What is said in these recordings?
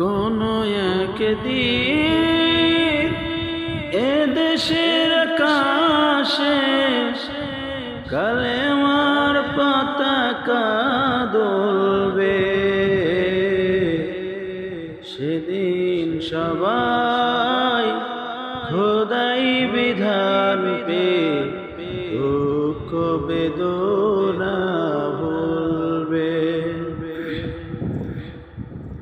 কোন একদিন এ দেশের কাশে কালেমার পতাকা দোলবে। সেদিন সবাই খোদাই বিধান পে দুঃখ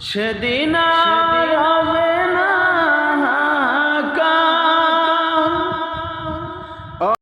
সেদিন